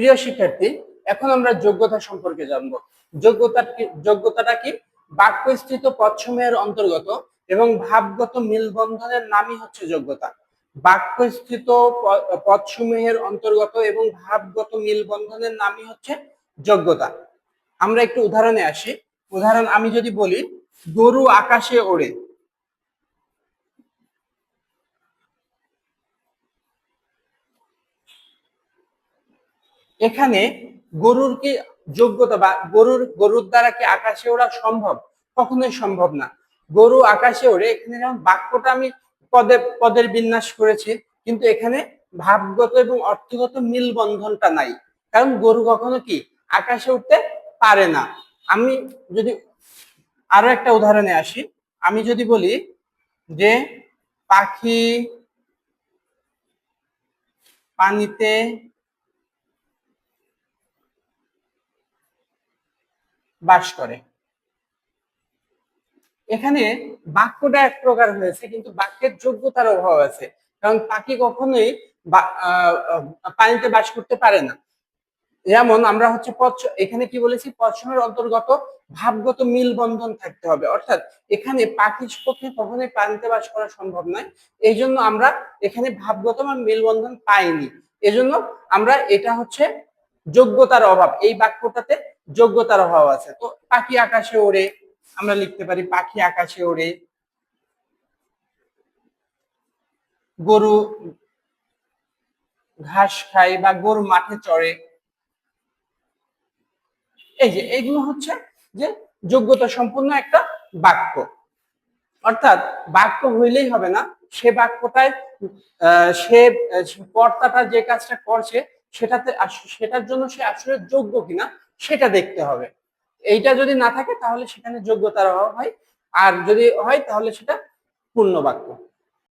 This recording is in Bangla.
প্রিয় শিক্ষার্থী, এখন আমরা যোগ্যতা সম্পর্কে জানব। যোগ্যতা যোগ্যতাটা কি? বাক্যস্থিত পদসমূহের অন্তর্গত এবং ভাবগত মিলবন্ধনের নামই হচ্ছে যোগ্যতা। বাক্যস্থিত পদসমূহের অন্তর্গত এবং ভাবগত মিলবন্ধনের নামই হচ্ছে যোগ্যতা। আমরা একটু উদাহরণে আসি। উদাহরণ আমি যদি বলি, গরু আকাশে ওড়ে। এখানে গরুর কি যোগ্যতা বা গরুর গরুর দ্বারা কি আকাশে ওড়া সম্ভব? কখনোই সম্ভব না। গরু আকাশে ওড়ে, এখানে যেমন বাক্যটা আমি পদে, পদের বিন্যাস করেছি, কিন্তু এখানে ভাবগত এবং অর্থগত মিল বন্ধনটা নাই। কারণ গরু কখনো কি আকাশে উঠতে পারে না। আমি যদি আরও একটা উদাহরণে আসি, আমি যদি বলি যে পাখি পানিতে বাস করে। এখানে বাক্যটা এক প্রকার হয়েছে, কিন্তু বাক্যের যোগ্যতার অভাব আছে। কারণ পাখি কখনোই পানিতে বাস করতে পারে না। যেমন আমরা হচ্ছে পদ এখানে কি বলেছি? পশ্চিমের অন্তর্গত ভাবগত মিল বন্ধন থাকতে হবে। অর্থাৎ এখানে পাখির পক্ষে কখনোই পানিতে বাস করা সম্ভব নয়। এই জন্য আমরা এখানে ভাবগত বা মিল বন্ধন পাইনি এজন্য আমরা এটা হচ্ছে যোগ্যতার অভাব। এই বাক্যটাতে যোগ্যতার অভাব আছে। তো পাখি আকাশে ওড়ে, আমরা লিখতে পারি পাখি আকাশে ওড়ে। গরু ঘাস খায় বা গরু মাঠে চড়ে। এই যে এগুলো হচ্ছে যে যোগ্যতা সম্পূর্ণ একটা বাক্য। অর্থাৎ বাক্য হইলেই হবে না, সে বাক্যটায় সে কর্তাটা যে কাজটা করছে, সেটাতে সেটার জন্য সে আসলে যোগ্য কিনা সেটা দেখতে হবে। এইটা যদি না থাকে, তাহলে সেখানে যোগ্যতার অভাব হয়। আর যদি হয়, তাহলে সেটা পূর্ণ বাক্য